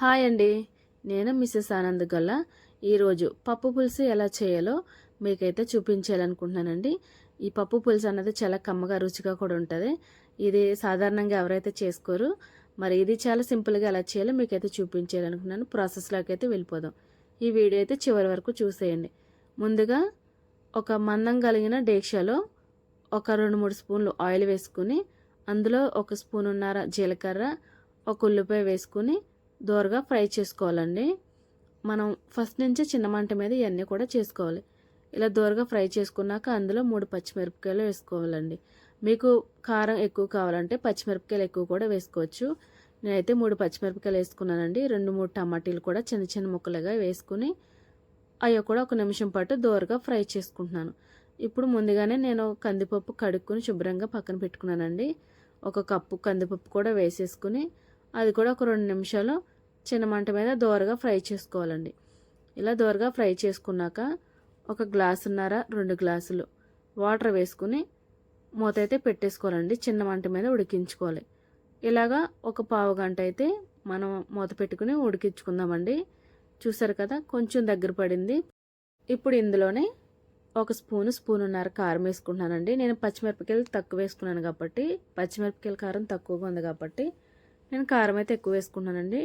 Hi అండి. నేను missus Anand గల్ల. ఈరోజు పప్పు పులుసు ఎలా చేయాలో మీకైతే చూపించాలనుకుంటున్నానండి. ఈ పప్పు పులుసు అన్నది చాలా కమ్మగా రుచిగా కూడా ఉంటుంది. ఇది సాధారణంగా ఎవరైతే చేసుకోరు మరి ఇది చాలా సింపుల్గా ఎలా చేయాలో మీకైతే చూపించాలనుకున్నాను ప్రాసెస్లోకి అయితే వెళ్ళిపోదాం. ఈ వీడియో అయితే చివరి వరకు చూసేయండి. ముందుగా ఒక మందం కలిగిన డేక్షాలో ఒక రెండు మూడు స్పూన్లు ఆయిల్ వేసుకుని అందులో ఒక స్పూన్ ఉన్నర జీలకర్ర ఒక ఉల్లిపాయ వేసుకుని దోరగా ఫ్రై చేసుకోవాలండి. మనం ఫస్ట్ నుంచి చిన్న మంట మీద ఇవన్నీ కూడా చేసుకోవాలి. ఇలా దోరగా ఫ్రై చేసుకున్నాక అందులో మూడు పచ్చిమిరపకాయలు వేసుకోవాలండి. మీకు కారం ఎక్కువ కావాలంటే పచ్చిమిరపకాయలు ఎక్కువ కూడా వేసుకోవచ్చు. నేనైతే మూడు పచ్చిమిరపకాయలు వేసుకున్నానండి. రెండు మూడు టమాటీలు కూడా చిన్న చిన్న ముక్కలుగా వేసుకుని అవి కూడా ఒక నిమిషం పాటు దోరగా ఫ్రై చేసుకుంటున్నాను. ఇప్పుడు ముందుగానే నేను కందిపప్పు కడుక్కుని శుభ్రంగా పక్కన పెట్టుకున్నానండి. ఒక కప్పు కందిపప్పు కూడా వేసేసుకుని అది కూడా ఒక రెండు నిమిషాలు చిన్న మంట మీద దోరగా ఫ్రై చేసుకోవాలండి. ఇలా దోరగా ఫ్రై చేసుకున్నాక ఒక గ్లాసున్నర రెండు గ్లాసులు వాటర్ వేసుకుని మూత అయితే పెట్టేసుకోవాలండి. చిన్న మంట మీద ఉడికించుకోవాలి. ఇలాగా ఒక పావు గంట అయితే మనం మూత పెట్టుకుని ఉడికించుకుందామండి. చూసారు కదా కొంచెం దగ్గర పడింది. ఇప్పుడు ఇందులోనే ఒక స్పూను స్పూనున్నర కారం వేసుకుంటున్నానండి. నేను పచ్చిమిరపకాయలు తక్కువ వేసుకున్నాను కాబట్టి పచ్చిమిరపకాయల కారం తక్కువగా ఉంది కాబట్టి నేను కారం అయితే ఎక్కువ వేసుకున్నానండి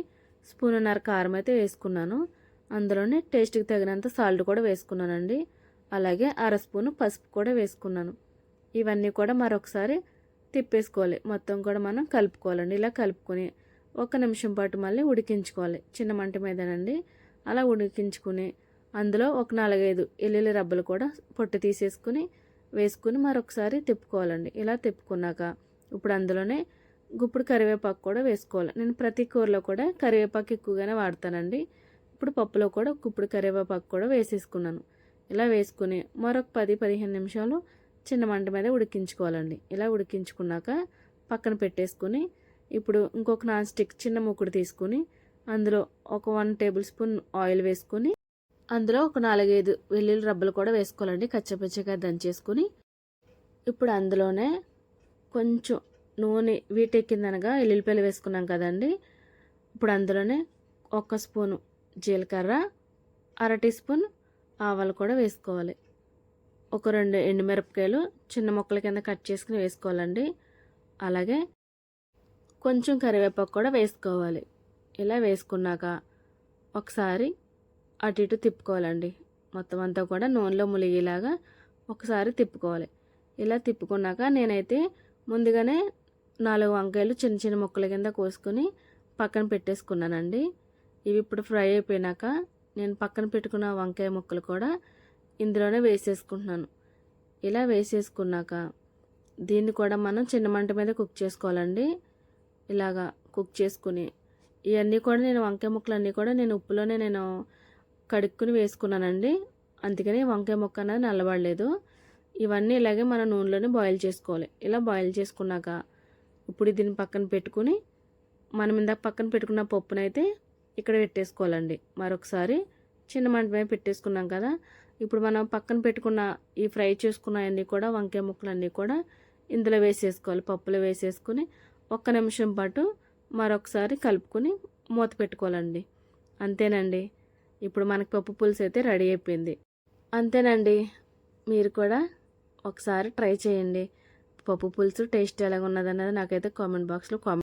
స్పూనున్నర కారం అయితే వేసుకున్నాను. అందులోనే టేస్ట్కి తగినంత సాల్ట్ కూడా వేసుకున్నానండి. అలాగే అర స్పూను పసుపు కూడా వేసుకున్నాను. ఇవన్నీ కూడా మరొకసారి తిప్పేసుకోవాలి. మొత్తం కూడా మనం కలుపుకోవాలండి. ఇలా కలుపుకొని ఒక నిమిషం పాటు మళ్ళీ ఉడికించుకోవాలి. చిన్న మంట మీదనండి. అలా ఉడికించుకుని అందులో ఒక నాలుగైదు ఎల్లుల్లి రబ్బలు కూడా పొట్టు తీసేసుకుని వేసుకుని మరొకసారి తిప్పుకోవాలండి. ఇలా తిప్పుకున్నాక ఇప్పుడు అందులోనే గుప్పుడు కరివేపాకు కూడా వేసుకోవాలి. నేను ప్రతి కూరలో కూడా కరివేపాకు ఎక్కువగానే వాడతానండి. ఇప్పుడు పప్పులో కూడా గుప్పుడు కరివేపాకు కూడా వేసేసుకున్నాను. ఇలా వేసుకుని మరొక పది పదిహేను నిమిషాలు చిన్న మంట మీద ఉడికించుకోవాలండి. ఇలా ఉడికించుకున్నాక పక్కన పెట్టేసుకుని ఇప్పుడు ఇంకొక నాన్ స్టిక్ చిన్న ముక్కుడు తీసుకుని అందులో ఒక వన్ టేబుల్ స్పూన్ ఆయిల్ వేసుకుని అందులో ఒక నాలుగైదు వెల్లుల్లి రబ్బలు కూడా వేసుకోవాలండి. కచ్చపచ్చగా దంచేసుకుని ఇప్పుడు అందులోనే కొంచెం నూనె వీటెక్కిందనగా ఎల్లుల్లిపాయలు వేసుకున్నాం కదండి. ఇప్పుడు అందులోనే ఒక స్పూను జీలకర్ర అర టీ స్పూన్ ఆవాలు కూడా వేసుకోవాలి. ఒక రెండు ఎండుమిరపకాయలు చిన్న ముక్కల కింద కట్ చేసుకుని వేసుకోవాలండి. అలాగే కొంచెం కరివేపాకు కూడా వేసుకోవాలి. ఇలా వేసుకున్నాక ఒకసారి అటు ఇటు తిప్పుకోవాలండి. మొత్తం అంతా కూడా నూనెలో ములిగేలాగా ఒకసారి తిప్పుకోవాలి. ఇలా తిప్పుకున్నాక నేనైతే ముందుగానే నాలుగు వంకాయలు చిన్న చిన్న ముక్కల కింద కోసుకొని పక్కన పెట్టేసుకున్నానండి. ఇవి ఇప్పుడు ఫ్రై అయిపోయినాక నేను పక్కన పెట్టుకున్న వంకాయ ముక్కలు కూడా ఇందులోనే వేసేసుకుంటున్నాను. ఇలా వేసేసుకున్నాక దీన్ని కూడా మనం చిన్న మంట మీద కుక్ చేసుకోవాలండి. ఇలాగా కుక్ చేసుకుని ఇవన్నీ కూడా నేను వంకాయ ముక్కలు అన్నీ కూడా నేను ఉప్పులోనే నేను కడుక్కుని వేసుకున్నానండి. అందుకని వంకాయ ముక్క అనేది నల్లబడలేదు. ఇవన్నీ ఇలాగే మన నూనెలోనే బాయిల్ చేసుకోవాలి. ఇలా బాయిల్ చేసుకున్నాక ఇప్పుడు దీన్ని పక్కన పెట్టుకుని మనం ఇందాక పక్కన పెట్టుకున్న పప్పునైతే ఇక్కడ పెట్టేసుకోవాలండి. మరొకసారి చిన్న మంటమే పెట్టేసుకున్నాం కదా. ఇప్పుడు మనం పక్కన పెట్టుకున్న ఈ ఫ్రై చేసుకున్న అన్నీ కూడా వంకాయ ముక్కలు అన్నీ కూడా ఇందులో వేసేసుకోవాలి. పప్పులో వేసేసుకుని ఒక్క నిమిషం పాటు మరొకసారి కలుపుకొని మూత పెట్టుకోవాలండి. అంతేనండి. ఇప్పుడు మనకి పప్పు పులుసు అయితే రెడీ అయిపోయింది. అంతేనండి. మీరు కూడా ఒకసారి ట్రై చేయండి. పప్పు పులుసు టేస్ట్ ఎలాగ ఉన్నదన్నది నాకైతే కామెంట్ బాక్స్లో కామెంట్